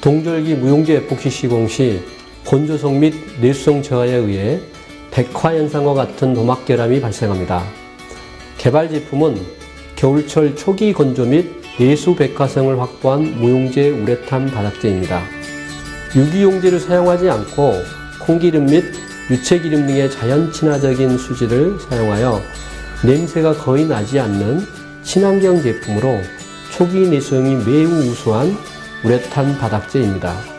동절기 무용지 에포키 시공 시 건조성 및 내수성 저하에 의해 백화 현상과 같은 도막결함이 발생합니다. 개발 제품은 겨울철 초기 건조 및 내수 백화성을 확보한 무용재 우레탄 바닥재입니다. 유기용재를 사용하지 않고 콩기름 및 유채기름 등의 자연 친화적인 수지를 사용하여 냄새가 거의 나지 않는 친환경 제품으로 초기 내수용이 매우 우수한 우레탄 바닥재입니다.